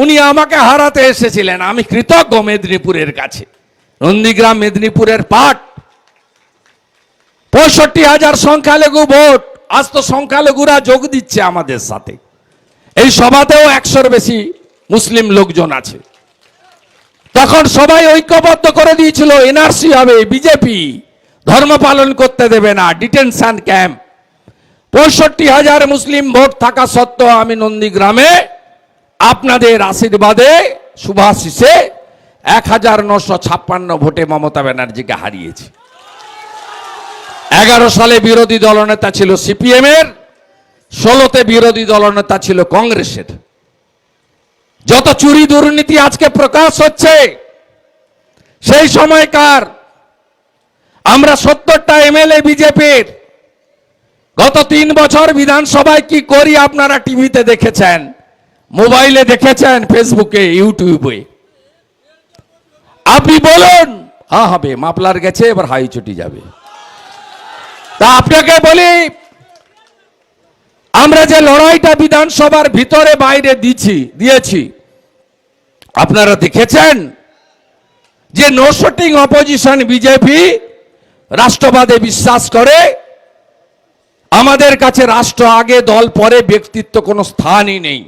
উনি আমাকে হারাতে এসেছিলেন। আমি কৃতজ্ঞ মেদিনীপুরের কাছে। নন্দীগ্রাম মেদিনীপুরের পাট। পঁয়ষট্টি হাজার সংখ্যালঘু ভোট। আজ তো সংখ্যালঘুরা যোগ দিচ্ছে আমাদের সাথে। এই সভাতেও একশোর বেশি মুসলিম লোকজন আছে। তখন সবাই ঐক্যবদ্ধ করে দিয়েছিল, এনআরসি হবে, বিজেপি। ধর্ম পালন করতে দেবে না, ডিটেনশন ক্যাম্প। পঁয়ষট্টি হাজার মুসলিম ভোট থাকা সত্ত্বেও আমি নন্দীগ্রামে আপনাদের আশীর্বাদে শুভাশিসে এক হাজার নশো ছাপ্পান্ন ভোটে মমতা ব্যানার্জিকে হারিয়েছি। এগারো সালে বিরোধী দলনেতা ছিল সিপিএম এর ষোলোতে বিরোধী দলনেতা ছিল কংগ্রেসের। যত চুরি দুর্নীতি আজকে প্রকাশ হচ্ছে, সেই সময়কার আমরা সত্তরটা এমএলএ বিজেপির। গত তিন বছর বিধানসভায় কি করি আপনারা টিভিতে দেখেছেন? মোবাইলে দেখেছেন ফেসবুকে, ইউটিউবে। আপনি বলুন হ্যাঁ হবে মাপলার গেছে, এবার হাই চটি যাবে। তা আপনাকে বলি, আমরা যে লড়াইটা বিধানসভার ভিতরে বাইরে দিছি, দিয়েছি, আপনারা দেখেছেন যে নোশটিং অপোজিশন বিজেপি রাষ্ট্রবাদে বিশ্বাস করে, আমাদের কাছে রাষ্ট্র আগে, দল পরে, ব্যক্তিত্ব কোনো স্থানই নেই।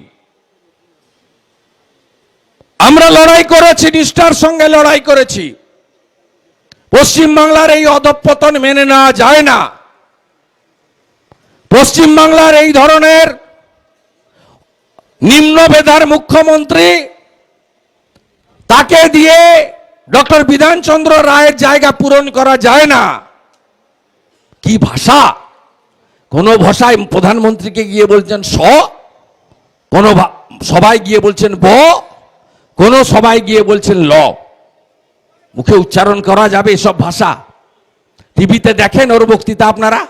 আমরা লড়াই করেছি, নিষ্ঠার সঙ্গে লড়াই করেছি। পশ্চিমবাংলার এই অধঃপতন মেনে নেওয়া যায় না। পশ্চিমবাংলার এই ধরনের নিম্ন বেধার মুখ্যমন্ত্রী তাকে দিয়ে ডক্টর বিধানচন্দ্র রায়ের জায়গা পূরণ করা যায় না। কি ভাষা? কোন ভাষায় প্রধানমন্ত্রীকে গিয়ে বলছেন স, কোন সবাই গিয়ে বলছেন ব। কোন সবাই গিয়ে বলছেন, ল। মুখে উচ্চারণ করা যাবে এসব ভাষা। টিভিতে দেখেন ওর বক্তৃতা আপনারা?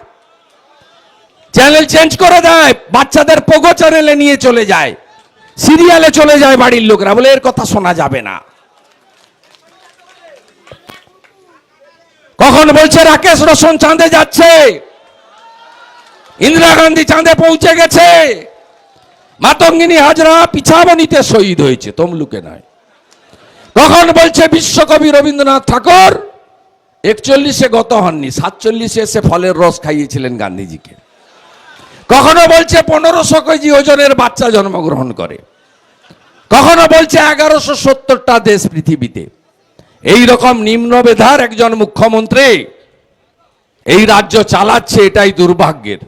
চ্যানেল চেঞ্জ করে দেয়, বাচ্চাদের পোগো চ্যানেলে নিয়ে চলে যায়, সিরিয়ালে চলে যায় বাড়ির লোকরা, বলে এর কথা শোনা যাবে না। কখন বলছে, রাকেশ রোশন চাঁদে যাচ্ছে, ইন্দিরা গান্ধী চাঁদে পৌঁছে গেছে। মাতঙ্গিনী হাজরা পিছাবনিতে শহীদ হয়েছে, তমলুকে নয়। কখন বলছে বিশ্বকবি রবীন্দ্রনাথ ঠাকুর? একচল্লিশে গত হননি, সাতচল্লিশে এসে ফলের রস খাইয়েছিলেন গান্ধীজিকে। কখনো বলছে পনেরোশো কেজি ওজনের বাচ্চা জন্মগ্রহণ করে। কখনো বলছে এগারোশো সত্তরটা দেশ পৃথিবীতে। এই রকম নিম্ন বেধার একজন মুখ্যমন্ত্রী এই রাজ্য চালাচ্ছে, এটাই দুর্ভাগ্যের।